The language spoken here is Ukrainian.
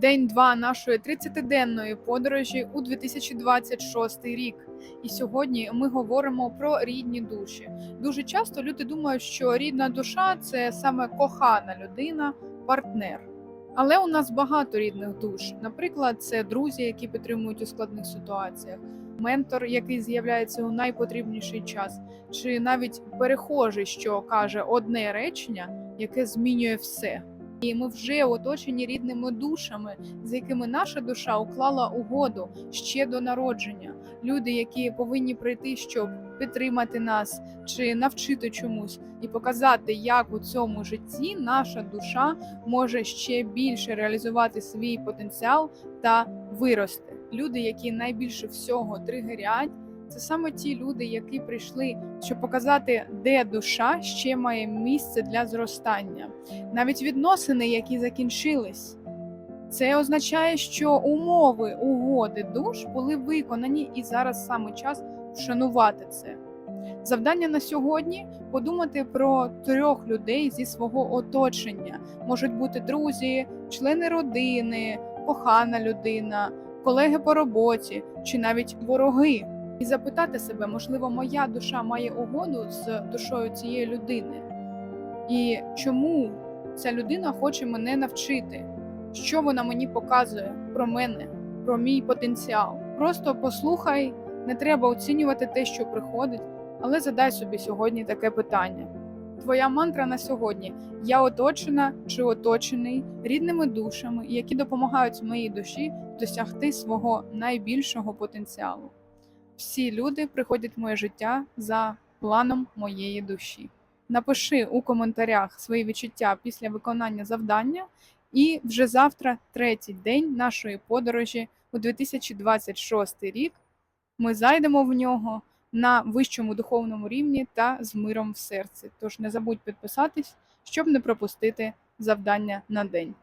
День 2 нашої 30-денної подорожі у 2026 рік. І сьогодні ми говоримо про рідні душі. Дуже часто люди думають, що рідна душа це саме кохана людина, партнер. Але у нас багато рідних душ. Наприклад, це друзі, які підтримують у складних ситуаціях, ментор, який з'являється у найпотрібніший час, чи навіть перехожий, що каже одне речення, яке змінює все. І ми вже оточені рідними душами, з якими наша душа уклала угоду ще до народження. Люди, які повинні прийти, щоб підтримати нас чи навчити чомусь, і показати, як у цьому житті наша душа може ще більше реалізувати свій потенціал та вирости. Люди, які найбільше всього тригерять, це саме ті люди, які прийшли, щоб показати, де душа ще має місце для зростання навіть відносини, які закінчились. Це означає, що умови угоди душ були виконані, і зараз саме час вшанувати це. Завдання на сьогодні подумати про трьох людей зі свого оточення. Можуть бути друзі, члени родини, кохана людина, колеги по роботі чи навіть вороги. І запитати себе, можливо, моя душа має угоду з душою цієї людини. І чому ця людина хоче мене навчити, що вона мені показує про мене, про мій потенціал. Просто послухай, не треба оцінювати те, що приходить, але задай собі сьогодні таке питання. Твоя мантра на сьогодні: я оточена чи оточений рідними душами, які допомагають моїй душі досягти свого найбільшого потенціалу. Всі люди приходять в моє життя за планом моєї душі. Напиши у коментарях свої відчуття після виконання завдання, і вже завтра, третій день нашої подорожі у 2026 рік, ми зайдемо в нього на вищому духовному рівні та з миром в серці. Тож не забудь підписатись, щоб не пропустити завдання на день.